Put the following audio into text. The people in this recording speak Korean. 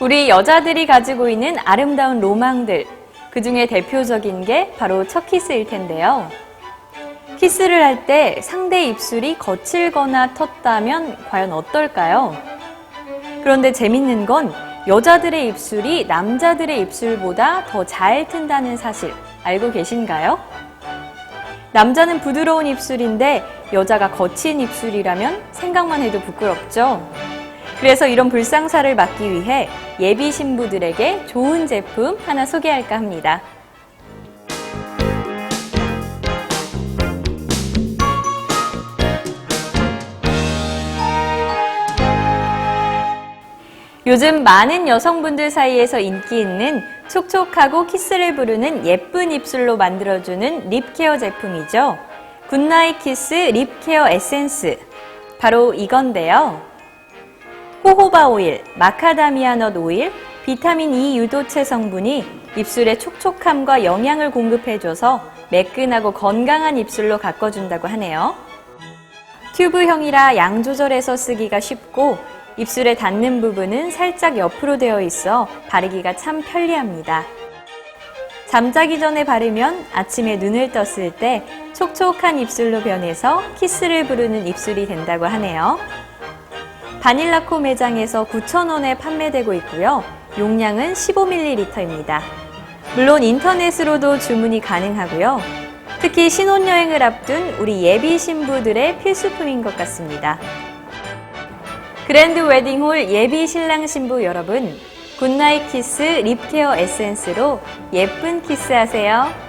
우리 여자들이 가지고 있는 아름다운 로망들. 그 중에 대표적인 게 바로 첫 키스일 텐데요. 키스를 할 때 상대 입술이 거칠거나 텄다면 과연 어떨까요? 그런데 재밌는 건 여자들의 입술이 남자들의 입술보다 더 잘 튼다는 사실 알고 계신가요? 남자는 부드러운 입술인데 여자가 거친 입술이라면 생각만 해도 부끄럽죠? 그래서 이런 불상사를 막기 위해 예비 신부들에게 좋은 제품 하나 소개할까 합니다. 요즘 많은 여성분들 사이에서 인기 있는 촉촉하고 키스를 부르는 예쁜 입술로 만들어주는 립케어 제품이죠. 굿나잇 키스 립케어 에센스. 바로 이건데요. 호호바 오일, 마카다미아 넛 오일, 비타민 E 유도체 성분이 입술에 촉촉함과 영양을 공급해줘서 매끈하고 건강한 입술로 가꿔준다고 하네요. 튜브형이라 양 조절해서 쓰기가 쉽고 입술에 닿는 부분은 살짝 옆으로 되어 있어 바르기가 참 편리합니다. 잠자기 전에 바르면 아침에 눈을 떴을 때 촉촉한 입술로 변해서 키스를 부르는 입술이 된다고 하네요. 바닐라코 매장에서 9,000원에 판매되고 있고요. 용량은 15ml입니다. 물론 인터넷으로도 주문이 가능하고요. 특히 신혼여행을 앞둔 우리 예비 신부들의 필수품인 것 같습니다. 그랜드 웨딩홀 예비 신랑 신부 여러분, 굿나잇 키스 립케어 에센스로 예쁜 키스 하세요.